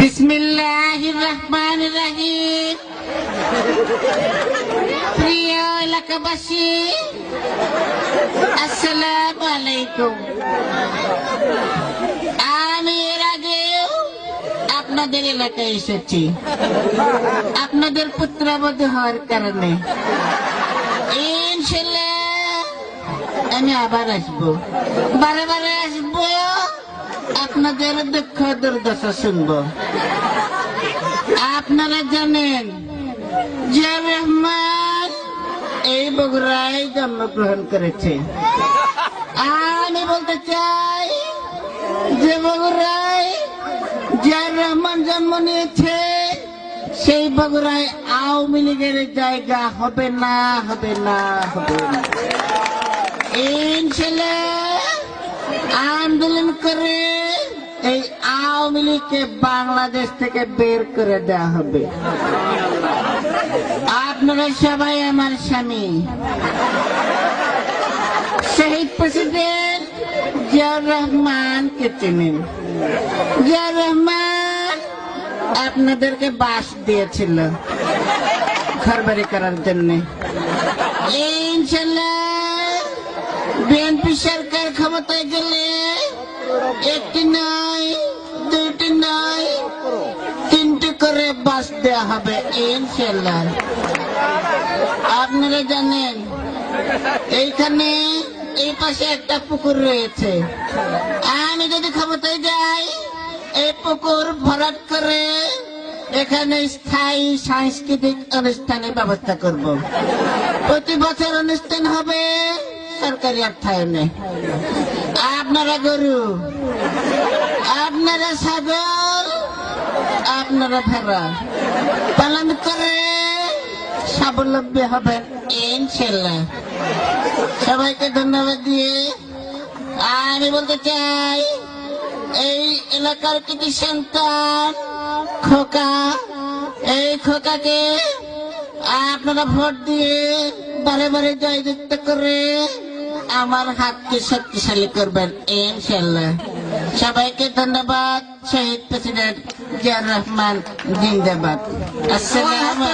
বিসমিল্লাহ রহমান রাহিম। প্রিয় এলাকাবাসী, আসসালামু আলাইকুম। আমি এর আগেও আপনাদের এলাকায় এসেছি। আপনাদের পুত্রাবধি হওয়ার কারণে ইনশাল্লাহ আমি আবার আসব। বারে বারে আসব, আপনাদের দুঃখ দুর্দশা শুনব। আপনারা জানেন যে রহমান এই বগুড়ায় জন্মগ্রহণ করেছে। আমি বলতে চাই যে বগুড়ায় জিয়ার রহমান জন্ম নিয়েছে, সেই বগুড়ায় আওয়ামী লীগের জায়গা হবে না হবে না হবে না। ইনশাল্লাহ আন্দোলন করে এই আওয়ামী লীগকে বাংলাদেশ থেকে বের করে দেওয়া হবে। আপনারা সবাই আমার স্বামী। শহীদ প্রেসিডেন্ট জিয়াউর রহমানকে চেনেন। জিয়াউর রহমান আপনাদেরকে বাস দিয়েছিল ঘর বাড়ি করার জন্য। ইনশাল্লাহ বিএনপি সরকার ক্ষমতায় গেলে একটি নয় দুইটি নয় তিনটি করে বাস দেওয়া হবে ইনশাল্লাহ আপনারা জানেন, এইখানে এই পাশে একটা পুকুর রয়েছে। আমি যদি ক্ষমতায় যাই, এই পুকুর ভরাট করে এখানে স্থায়ী সাংস্কৃতিক অনুষ্ঠানের ব্যবস্থা করব। প্রতি বছর অনুষ্ঠান হবে সরকারি অর্থায়নে। আপনারা গরু, আপনারা ছাগল, আপনারা ভেড়া। পালন করে স্বাবলম্বী হবেন ইনশাল্লাহ সবাইকে ধন্যবাদ দিয়ে আমি বলতে চাই, এই এলাকার কিছু সন্তান খোকা, এই খোকাকে আপনারা ভোট দিয়ে বারে বারে জয়যুক্ত করে আমার হাতকে শক্তিশালী করবেন ইনশাল্লাহ সবাইকে ধন্যবাদ শহীদ প্রেসিডেন্ট জিয়ার রহমান জিন্দাবাদ। আসসালামু